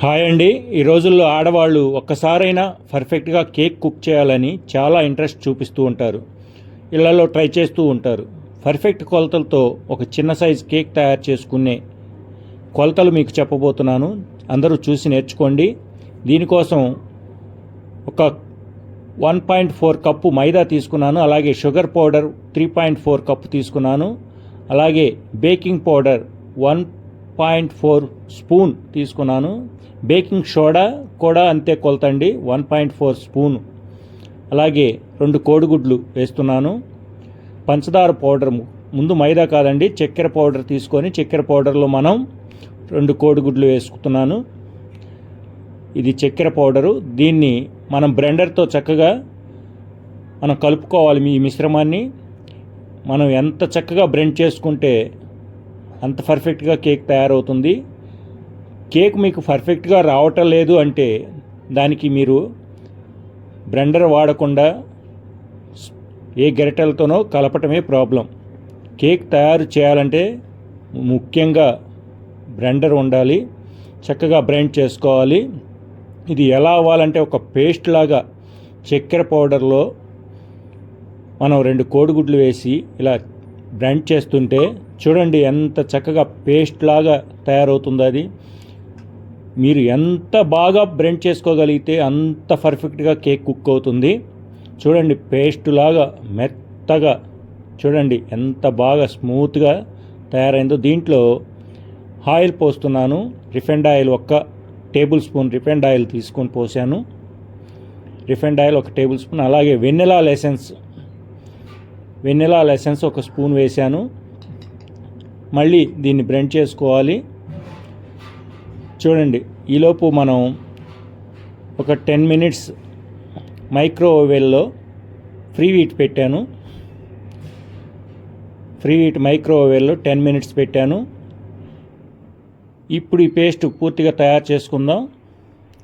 Hi అండి. ఈ రోజుల్లో ఆడవాళ్ళు ఒక్కసారైనా పర్ఫెక్ట్గా కేక్ కుక్ చేయాలని చాలా ఇంట్రెస్ట్ చూపిస్తూ ఉంటారు. ఇళ్ళలో ట్రై చేస్తూ ఉంటారు. పర్ఫెక్ట్ కొలతలతో ఒక చిన్న సైజ్ కేక్ తయారు చేసుకునే కొలతలు మీకు చెప్పబోతున్నాను. అందరూ చూసి నేర్చుకోండి. దీనికోసం ఒక వన్ పాయింట్ ఫోర్ కప్పు మైదా తీసుకున్నాను. అలాగే sugar powder three point four cup తీసుకున్నాను. అలాగే baking powder one point four spoon తీసుకున్నాను. బేకింగ్ సోడా కూడా అంతే కొలతండి వన్ పాయింట్ ఫోర్ స్పూన్. అలాగే రెండు కోడిగుడ్లు వేస్తున్నాను. పంచదార పౌడర్ ముందు మైదా కాదండి చక్కెర పౌడర్ తీసుకొని చక్కెర పౌడర్లో మనం రెండు కోడిగుడ్లు వేసుకుతున్నాను ఇది చక్కెర పౌడరు. దీన్ని మనం బ్లెండర్తో చక్కగా మనం కలుపుకోవాలి ఈ మిశ్రమాన్ని. మనం ఎంత చక్కగా బ్లెండ్ చేసుకుంటే అంత పర్ఫెక్ట్గా కేక్ తయారవుతుంది. కేక్ మీకు పర్ఫెక్ట్గా రావటం లేదు అంటే దానికి మీరు బ్లెండర్ వాడకుండా ఏ గరిటెలతోనో కలపటమే ప్రాబ్లం. కేక్ తయారు చేయాలంటే ముఖ్యంగా బ్లెండర్ ఉండాలి చక్కగా బ్లెండ్ చేసుకోవాలి. ఇది ఎలా అవ్వాలంటే ఒక పేస్ట్ లాగా చక్కెర పౌడర్లో మనం రెండు కోడిగుడ్లు వేసి ఇలా బ్లెండ్ చేస్తుంటే చూడండి ఎంత చక్కగా పేస్ట్ లాగా తయారవుతుందో అది. మీరు ఎంత బాగా బ్రెండ్ చేసుకోగలిగితే అంత పర్ఫెక్ట్గా కేక్ కుక్ అవుతుంది. చూడండి పేస్ట్ లాగా మెత్తగా చూడండి ఎంత బాగా స్మూత్గా తయారైందో. దీంట్లో ఆయిల్ పోస్తున్నాను రిఫైండ్ ఆయిల్ ఒక్క టేబుల్ స్పూన్ రిఫైండ్ ఆయిల్ తీసుకొని పోసాను. రిఫైండ్ ఆయిల్ ఒక టేబుల్ స్పూన్ అలాగే వెన్నెలా లెసెన్స్ వెన్నెలా లెసెన్స్ ఒక స్పూన్ వేశాను మళ్ళీ దీన్ని బ్రెండ్ చేసుకోవాలి. చూడండి ఈలోపు మనం ఒక టెన్ మినిట్స్ మైక్రోవేవ్లో ఫ్రీ హీట్ పెట్టాను. ఫ్రీ హీట్ మైక్రోవేవ్లో టెన్ మినిట్స్ పెట్టాను. ఇప్పుడు ఈ పేస్ట్ పూర్తిగా తయారు చేసుకుందాం.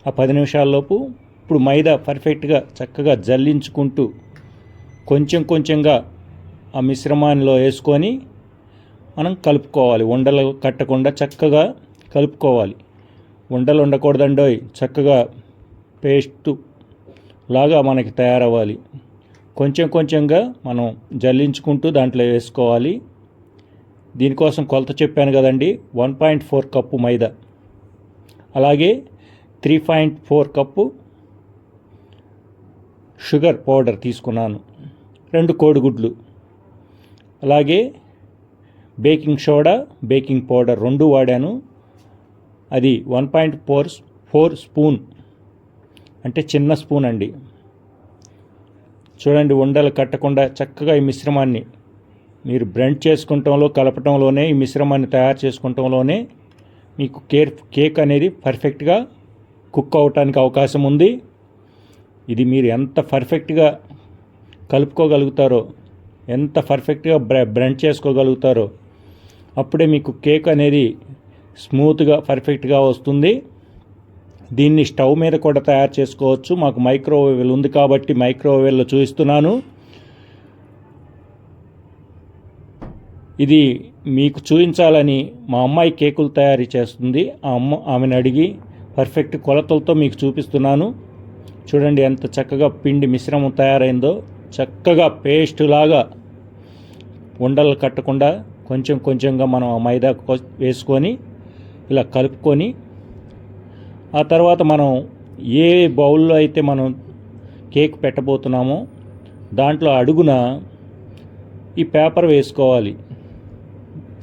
ఆ పది నిమిషాల్లోపు ఇప్పుడు మైదా పర్ఫెక్ట్గా చక్కగా జల్లించుకుంటూ కొంచెం కొంచెంగా ఆ మిశ్రమాన్ని వేసుకొని మనం కలుపుకోవాలి. ఉండలు కట్టకుండా చక్కగా కలుపుకోవాలి. ఉండలు ఉండకూడదండోయ్. చక్కగా పేస్టు లాగా మనకి తయారవ్వాలి. కొంచెం కొంచెంగా మనం జల్లించుకుంటూ దాంట్లో వేసుకోవాలి. దీనికోసం కొలత చెప్పాను కదండి. వన్ పాయింట్ ఫోర్ కప్పు మైదా. అలాగే three point four cup sugar powder తీసుకున్నాను. రెండు కోడిగుడ్లు. అలాగే బేకింగ్ సోడా బేకింగ్ పౌడర్ రెండు వాడాను. అది one point four four spoon. అంటే చిన్న స్పూన్ అండి. చూడండి ఉండలు కట్టకుండా చక్కగా ఈ మిశ్రమాన్ని మీరు బ్రెండ్ చేసుకుంటంలో కలపటంలోనే ఈ మిశ్రమాన్ని తయారు చేసుకోవటంలోనే మీకు కేర్ కేక్ అనేది పర్ఫెక్ట్గా కుక్ అవటానికి అవకాశం ఉంది. ఇది మీరు ఎంత పర్ఫెక్ట్గా కలుపుకోగలుగుతారో ఎంత పర్ఫెక్ట్గా బ్రెండ్ చేసుకోగలుగుతారో అప్పుడే మీకు కేక్ అనేది స్మూత్గా పర్ఫెక్ట్గా వస్తుంది. దీన్ని స్టవ్ మీద కూడా తయారు చేసుకోవచ్చు. మాకు మైక్రోవేవ్ ఉంది కాబట్టి మైక్రోవేవ్లో చూపిస్తున్నాను. ఇది మీకు చూపించాలని మా అమ్మాయి కేకులు తయారు చేస్తుంది. ఆ అమ్మ ఆమెను అడిగి పర్ఫెక్ట్ కొలతలతో మీకు చూపిస్తున్నాను. చూడండి ఎంత చక్కగా పిండి మిశ్రమం తయారైందో. చక్కగా పేస్ట్ లాగా ఉండలు కట్టకుండా కొంచెం కొంచెంగా మనం మైదా వేసుకొని ఇలా కలుపుకొని ఆ తర్వాత మనం ఏ బౌల్లో అయితే మనం కేక్ పెట్టబోతున్నామో దాంట్లో అడుగున ఈ పేపర్ వేసుకోవాలి.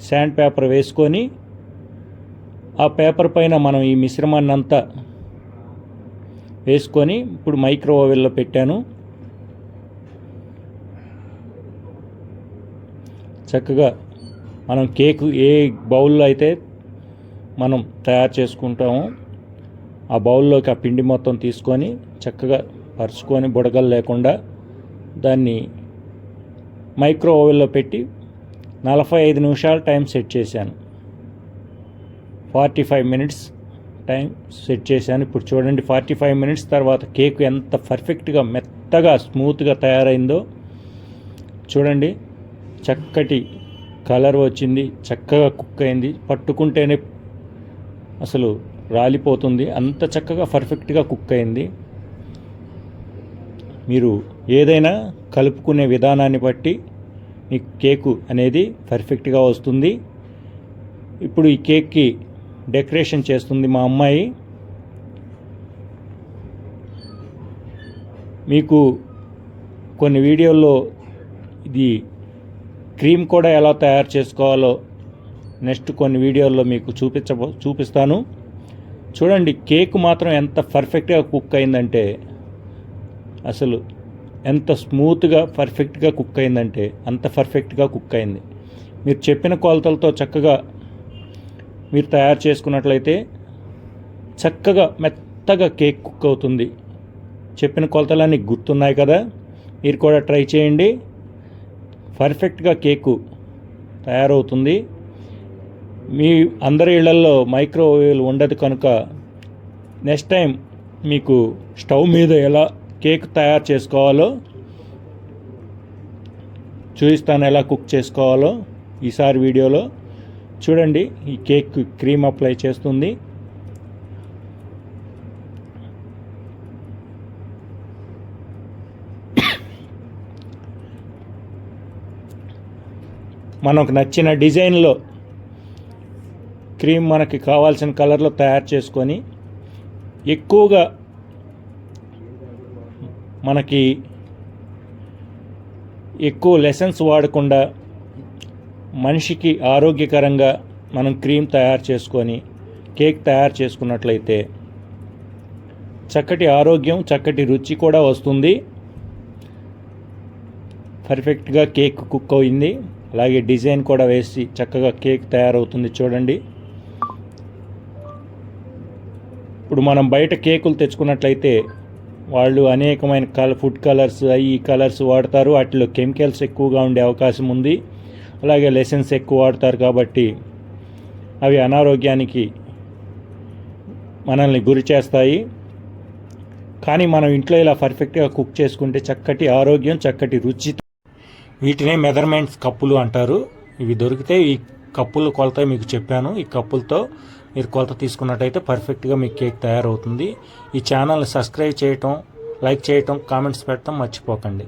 శాండ్ పేపర్ వేసుకొని ఆ పేపర్ పైన మనం ఈ మిశ్రమాన్ని అంతా వేసుకొని ఇప్పుడు మైక్రోవేవ్లో పెట్టాను. చక్కగా మనం కేక్ ఏ బౌల్లో అయితే మనం తయారు చేసుకుంటామో ఆ బౌల్లోకి ఆ పిండి మొత్తం తీసుకొని చక్కగా పరుచుకొని బుడగలు లేకుండా దాన్ని మైక్రో ఓవెన్లో పెట్టి నలభై ఐదు నిమిషాలు టైం సెట్ చేశాను. Forty five minutes time set చేశాను. ఇప్పుడు చూడండి ఫార్టీ ఫైవ్ మినిట్స్ తర్వాత కేక్ ఎంత పర్ఫెక్ట్గా మెత్తగా స్మూత్గా తయారైందో. చూడండి చక్కటి కలర్ వచ్చింది చక్కగా కుక్ అయింది పట్టుకుంటేనే అసలు రాలిపోతుంది. అంత చక్కగా పర్ఫెక్ట్గా కుక్ అయింది. మీరు ఏదైనా కలుపుకునే విధానాన్ని బట్టి మీ కేకు అనేది పర్ఫెక్ట్గా వస్తుంది. ఇప్పుడు ఈ కేక్కి డెకరేషన్ చేస్తుంది మా అమ్మాయి. మీకు కొన్ని వీడియోల్లో ఇది క్రీమ్ కూడా ఎలా తయారు చేసుకోవాలో నెక్స్ట్ కొన్ని వీడియోల్లో మీకు చూపించబో చూపిస్తాను. చూడండి కేక్ మాత్రం ఎంత పర్ఫెక్ట్గా కుక్ అయిందంటే అసలు ఎంత స్మూత్గా పర్ఫెక్ట్గా కుక్ అయిందంటే అంత పర్ఫెక్ట్గా కుక్ అయింది. మీరు చెప్పిన కొలతలతో చక్కగా మీరు తయారు చేసుకున్నట్లయితే చక్కగా మెత్తగా కేక్ కుక్ అవుతుంది. చెప్పిన కొలతలన్నీ గుర్తున్నాయి కదా? మీరు కూడా ట్రై చేయండి. పర్ఫెక్ట్గా కేకు తయారవుతుంది. మీ అందరి ఇళ్ళలో మైక్రోవేవ్ ఉండదు కనుక నెక్స్ట్ టైం మీకు స్టవ్ మీద ఎలా కేక్ తయారు చేసుకోవాలో చూపిస్తాను ఎలా కుక్ చేసుకోవాలో ఈసారి వీడియోలో. చూడండి ఈ కేక్ క్రీమ్ అప్లై చేస్తుంది. మనకు నచ్చిన డిజైన్లో క్రీమ్ మనకి కావాల్సిన కలర్లో తయారు చేసుకొని ఎక్కువగా మనకి ఎక్కువ లెసన్స్ వాడకుండా మనిషికి ఆరోగ్యకరంగా మనం క్రీమ్ తయారు చేసుకొని కేక్ తయారు చేసుకున్నట్లయితే చక్కటి ఆరోగ్యం చక్కటి రుచి కూడా వస్తుంది. పర్ఫెక్ట్గా కేక్ కుక్ అయింది. అలాగే డిజైన్ కూడా వేసి చక్కగా కేక్ తయారవుతుంది చూడండి. ఇప్పుడు మనం బయట కేకులు తెచ్చుకున్నట్లయితే వాళ్ళు అనేకమైన కల ఫుడ్ కలర్స్ అవి కలర్స్ వాడతారు. వాటిలో కెమికల్స్ ఎక్కువగా ఉండే అవకాశం ఉంది. అలాగే లెసన్స్ ఎక్కువ వాడతారు కాబట్టి అవి అనారోగ్యానికి మనల్ని గురి చేస్తాయి. కానీ మనం ఇంట్లో ఇలా పర్ఫెక్ట్గా కుక్ చేసుకుంటే చక్కటి ఆరోగ్యం చక్కటి రుచి వీటినే మెజర్మెంట్స్ కప్పులు అంటారు. ఇవి దొరికితే ఈ కప్పులు కొలత మీకు చెప్పాను. ఈ కప్పులతో మీరు కొలత తీసుకున్నట్టయితే పర్ఫెక్ట్గా మీ కేక్ తయారవుతుంది. ఈ ఛానల్ని సబ్స్క్రైబ్ చేయటం లైక్ చేయటం కామెంట్స్ పెట్టడం మర్చిపోకండి.